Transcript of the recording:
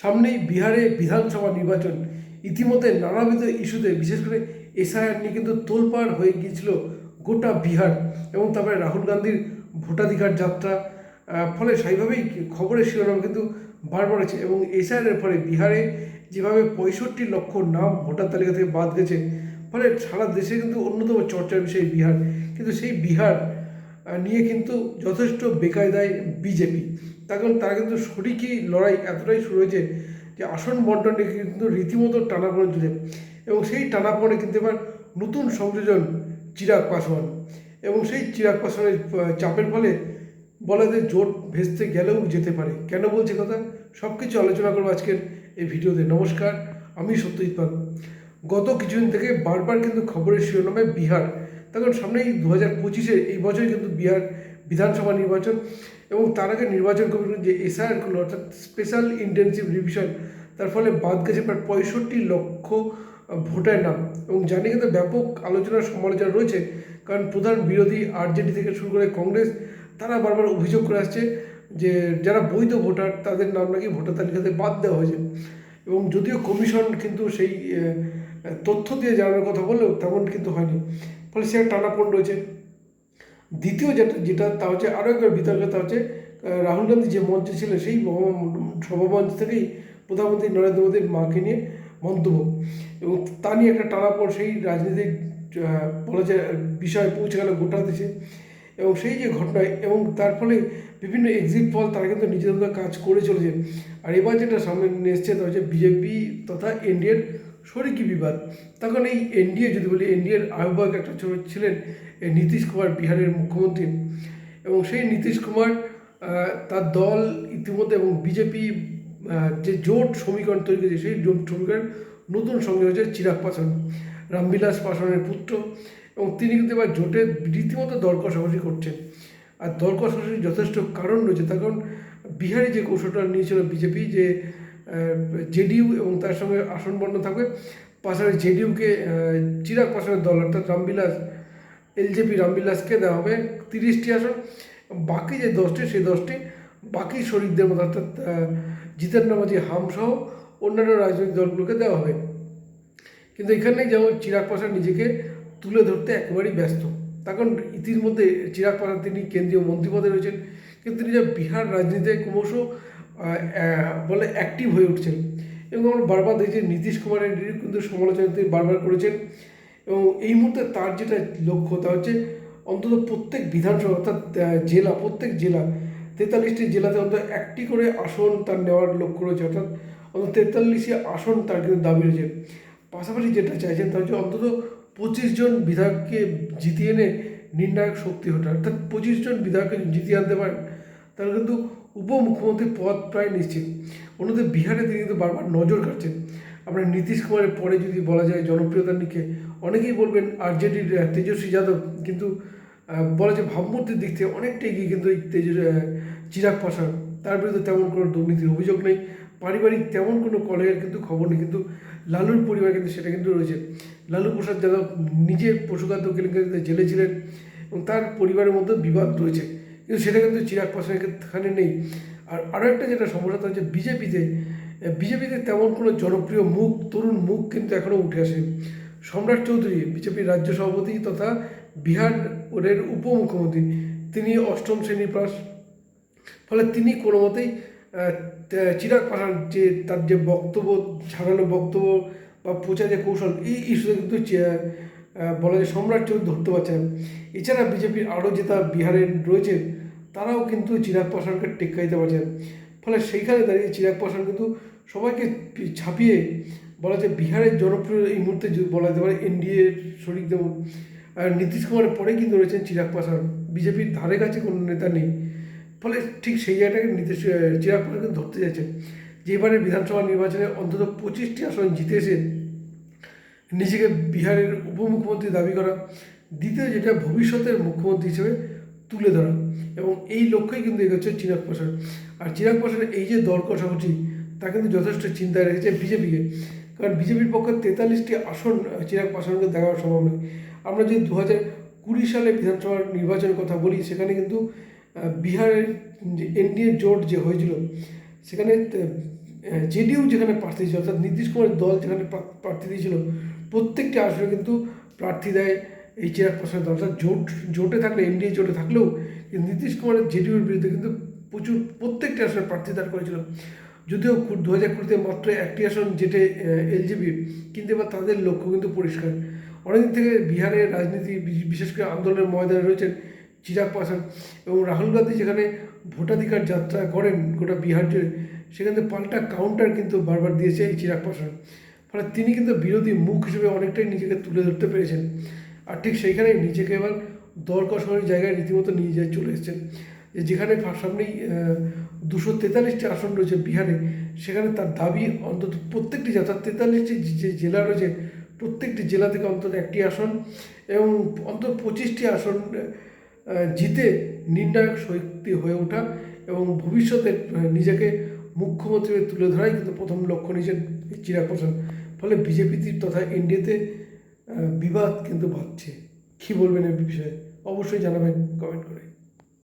সামনেই বিহারে বিধানসভা নির্বাচন। ইতিমধ্যে নানাবিধ ইস্যুতে, বিশেষ করে এসআইআর নিয়ে কিন্তু তোলপাড় হয়ে গিয়েছিল গোটা বিহার এবং তারপরে রাহুল গান্ধীর ভোটাধিকার যাত্রা। ফলে সেইভাবেই খবরের শিরোনাম কিন্তু বারবার আছে এবং এসআইআরের ফলে বিহারে যেভাবে পঁয়ষট্টি লক্ষ নাম ভোটার তালিকা থেকে বাদ গেছে, ফলে সারা দেশে কিন্তু অন্যতম চর্চার বিষয় বিহার। কিন্তু সেই বিহার নিয়ে কিন্তু যথেষ্ট বেকায়দায় বিজেপি। তার কারণ, তারা কিন্তু শরিকি লড়াই এতটাই শুরু হয়েছে যে আসন বন্টনে কিন্তু রীতিমতো টানাপড়ে চলে এবং সেই টানাপড়ে কিন্তু এবার নতুন সংযোজন চিরাগ পাসওয়ান। এবং সেই চিরাগ পাসওয়ানের চাপের ফলে বলা যায় জোট ভেস্তে গেলেও যেতে পারে। কেন বলছে কথা? সব কিছু আলোচনা করব আজকের এই ভিডিওতে। নমস্কার, আমি সত্যজিৎ পাল। গত কিছুদিন থেকে বারবার কিন্তু খবরের শিরোনামে বিহার। তখন সামনেই দু হাজার পঁচিশে এই বছর কিন্তু বিহার বিধানসভা নির্বাচন। এবং তার আগে নির্বাচন কমিশন যে এসআইআরগুলো অর্থাৎ স্পেশাল ইন্টেন্সিভ রিভিশন তার ফলে বাদ গেছে প্রায় পঁয়ষট্টি লক্ষ ভোটার নাম। এবং জানি কিন্তু ব্যাপক আলোচনা সমালোচনা রয়েছে, কারণ প্রধান বিরোধী আরজেডি থেকে শুরু করে কংগ্রেস, তারা বারবার অভিযোগ করে আসছে যে যারা বৈধ ভোটার, তাদের নাম নাকি ভোটার তালিকাতে বাদ দেওয়া হয়েছে। এবং যদিও কমিশন কিন্তু সেই তথ্য দিয়ে জানানোর কথা বললেও তেমন কিন্তু হয়নি। ফলে সে টানাপোড় রয়েছে। দ্বিতীয় যেটা যেটা তা হচ্ছে আরও একবার বিতর্ক তা হচ্ছে রাহুল গান্ধী যে মঞ্চে ছিল সেই সভামঞ্চ থেকেই প্রধানমন্ত্রী নরেন্দ্র মোদীর মাকে নিয়ে মন্তব্য। এবং তা নিয়ে একটা টানাপোড় সেই রাজনীতিক আহ, বলা যায় বিষয়ে পৌঁছে গেল গোটা দেশে। এবং সেই যে ঘটনায় এবং তার ফলে বিভিন্ন এক্সিট ফল তারা কিন্তু নিজেদের কাজ করে চলেছে। আর এবার যেটা সামনে নিয়ে এসছে তা হচ্ছে বিজেপি তথা এনডিএর শরিকি বিবাদ। তখন এই এনডিএ, যদি বলি, এনডিএর আহ্বায়ক একটা ছিলেন নীতিশ কুমার বিহারের মুখ্যমন্ত্রী। এবং সেই নীতিশ কুমার তার দল ইতিমধ্যে এবং বিজেপি যে জোট সমীকরণ তৈরি করেছে, সেই জোট সমীকরণ নতুন সঙ্গে হয়েছে চিরাগ পাসওয়ান রামবিলাস পাসওয়ানের পুত্র। এবং তিনি কিন্তু এবার জোটে রীতিমতো দর কষাকষি করছেন। আর দর কষাকষির যথেষ্ট কারণ রয়েছে। কারণ বিহারে যে কৌশলটা নিয়েছিল বিজেপি, যে জেডিইউ এবং তার সঙ্গে আসন বন্টন থাকবে। পাশাপাশি জেডিইউকে চিরাগ পাসওয়ানের দল, অর্থাৎ রামবিলাস, এলজেপি রামবিলাসকে দেওয়া হবে তিরিশটি আসন। বাকি যে দশটি, সেই দশটি বাকি শরিকদের মধ্যে, অর্থাৎ জিতেন নামাজি হামসহ অন্যান্য রাজনৈতিক দলগুলোকে দেওয়া হবে। কিন্তু এখানে যেমন চিরাগ পাসওয়ান নিজেকে তুলে ধরতে একেবারেই ব্যস্ত। তখন ইতিমধ্যে চিরাগ পাসওয়ান তিনি কেন্দ্রীয় মন্ত্রীপদে রয়েছেন। কিন্তু তিনি যে বিহার রাজনীতিতে ক্রমশ বলে অ্যাক্টিভ হয়ে উঠছেন। এবং আমরা বারবার দেখছি নীতিশ কুমারের কিন্তু সমালোচনা তিনি বারবার করেছেন। এবং এই মুহূর্তে তার যেটা লক্ষ্য, তা হচ্ছে অন্তত প্রত্যেক বিধানসভা অর্থাৎ জেলা, প্রত্যেক জেলা, তেতাল্লিশটি জেলাতে অন্তত একটি করে আসন তার নেওয়ার লক্ষ্য রয়েছে। অর্থাৎ অন্তত তেতাল্লিশটি আসন তার কিন্তু দাবি রয়েছে। পাশাপাশি যেটা চাইছেন, তা হচ্ছে অন্তত পঁচিশ জন বিধায়ককে জিতিয়ে এনে নির্ণায়ক শক্তি ওঠা অর্থাৎ পঁচিশ জন বিধায়ককে জিতিয়ে আনতে পারেন, তাহলে কিন্তু উপমুখ্যমন্ত্রী পদ প্রায় নিশ্চিত। অন্যদের বিহারে তিনি কিন্তু বারবার নজর কাটছেন আমরা নীতিশ কুমারের পরে যদি বলা যায় জনপ্রিয়তার দিকে অনেকেই বলবেন আরজেডির তেজস্বী যাদব, কিন্তু বলা যায় ভাবমূর্তির দিক থেকে অনেকটা এগিয়ে কিন্তু এই তেজ চিরাগ পাশান তার বিরুদ্ধে তেমন কোনো দুর্নীতির অভিযোগ নেই। পারিবারিক তেমন কোনো কলহের কিন্তু খবর নেই, কিন্তু লালুর পরিবার কিন্তু সেটা কিন্তু রয়েছে। লালু প্রসাদ যাদব নিজে পশুখাদ্য কেলেঙ্কারিতে জেলে ছিলেন এবং তার পরিবারের মধ্যে বিবাদ রয়েছে। কিন্তু সেটা কিন্তু চিরাগ পাসওয়ানের এখানে নেই। আর আরও একটা যেটা সমস্যা তা হচ্ছে বিজেপিতে বিজেপিতে তেমন কোনো জনপ্রিয় মুখ, তরুণ মুখ কিন্তু এখনও উঠে আসে। সম্রাট চৌধুরী বিজেপির রাজ্য সভাপতি তথা বিহারের উপমুখ্যমন্ত্রী, তিনি অষ্টম শ্রেণি পাস। ফলে তিনি কোনো মতেই চিরাগ পাঠান যে তার যে বক্তব্য ঝাড়ালো বক্তব্য বা প্রচার যে কৌশল, এই ইস্যুতে কিন্তু বলা যায় সম্রাট চৌধুরী ধরতে পারছেন এছাড়া বিজেপির আরও যেটা তার বিহারে রয়েছে তারাও কিন্তু চিরাগ পাসওয়ানকে টেক্কা পারছেন ফলে সেইখানে দাঁড়িয়ে চিরাগ পাসওয়ান কিন্তু সবাইকে ছাপিয়ে বলা যায় বিহারের জনপ্রিয় এই মুহূর্তে বলা যেতে পারে এনডিএ শরিক যেমন, আর নীতিশ কুমারের পরে কিন্তু রয়েছেন চিরাগ পাসওয়ান বিজেপির ধারে কাছে কোনো নেতা নেই। ফলে ঠিক সেই জায়গাটাকে নীতিশ চিরাগ পাসওয়ান কিন্তু ধরতে যাচ্ছেন যে এবারে বিধানসভা নির্বাচনে অন্তত পঁচিশটি আসন জিতে এসে নিজেকে বিহারের উপমুখ্যমন্ত্রী দাবি করা, দ্বিতীয় যেটা ভবিষ্যতের মুখ্যমন্ত্রী হিসেবে তুলে ধরা। এবং এই লক্ষ্যেই কিন্তু এগোচ্ছে চিরাগ পাসওয়ান আর চিরাগ পাসওয়ানের এই যে দর কষাকষি, তা কিন্তু যথেষ্ট চিন্তায় রেখেছে বিজেপিকে। কারণ বিজেপির পক্ষে তেতাল্লিশটি আসন চিরাগ পাসওয়ানকে দেওয়া সম্ভব নয়। আমরা যদি দু হাজার কুড়ি সালে বিধানসভার নির্বাচনের কথা বলি, সেখানে কিন্তু বিহারের যে এনডিএ জোট যে হয়েছিল, সেখানে জেডিইউ যেখানে প্রার্থী ছিল, অর্থাৎ নীতিশ কুমারের দল যেখানে প্রার্থী দিয়েছিল প্রত্যেকটি আসনে কিন্তু প্রার্থী দেয় এই চিরাগ পাসওয়ান দল অর্থাৎ জোট, জোটে থাকলে, এনডিএ জোটে থাকলেও নীতিশ কুমারের জেডিউর বিরুদ্ধে কিন্তু প্রচুর, প্রত্যেকটি আসনে প্রার্থী দাঁড় করেছিল। যদিও দু হাজার কুড়িতে মাত্র একটি আসন যেটে এলজিবি কিন্তু এবার তাদের লক্ষ্য কিন্তু পরিষ্কার। অনেকদিন থেকে বিহারের রাজনীতি বিশেষ করে আন্দোলনের ময়দানে রয়েছেন চিরাগ পাসওয়ান এবং রাহুল গান্ধী যেখানে ভোটাধিকার যাত্রা করেন গোটা বিহার জুড়ে, সেখানে পাল্টা কাউন্টার কিন্তু বারবার দিয়েছে এই চিরাগ পাসওয়ান ফলে তিনি কিন্তু বিরোধী মুখ হিসেবে অনেকটাই নিজেকে তুলে ধরতে পেরেছেন। আর ঠিক সেইখানে নিজেকে এবার দর কষানোর জায়গায় রীতিমতো নিয়ে যায়, চলে এসেছেন যে যেখানে সামনেই দুশো তেতাল্লিশটি আসন রয়েছে বিহারে, সেখানে তার দাবি অন্তত প্রত্যেকটি অর্থাৎ তেতাল্লিশটি যে জেলা রয়েছে, প্রত্যেকটি জেলা থেকে অন্তত একটি আসন এবং অন্তত পঁচিশটি আসন জিতে নির্ণায়ক শক্তি হয়ে ওঠা এবং ভবিষ্যতে নিজেকে মুখ্যমন্ত্রী তুলে ধরাই কিন্তু প্রথম লক্ষ্য নিয়েছেন চিরাগ ফলে বিজেপি তথা এনডিএতে বিবাদ কিন্তু বাড়ছে। কী বলবেন এই বিষয়ে? অবশ্যই জানাবেন কমেন্ট করে।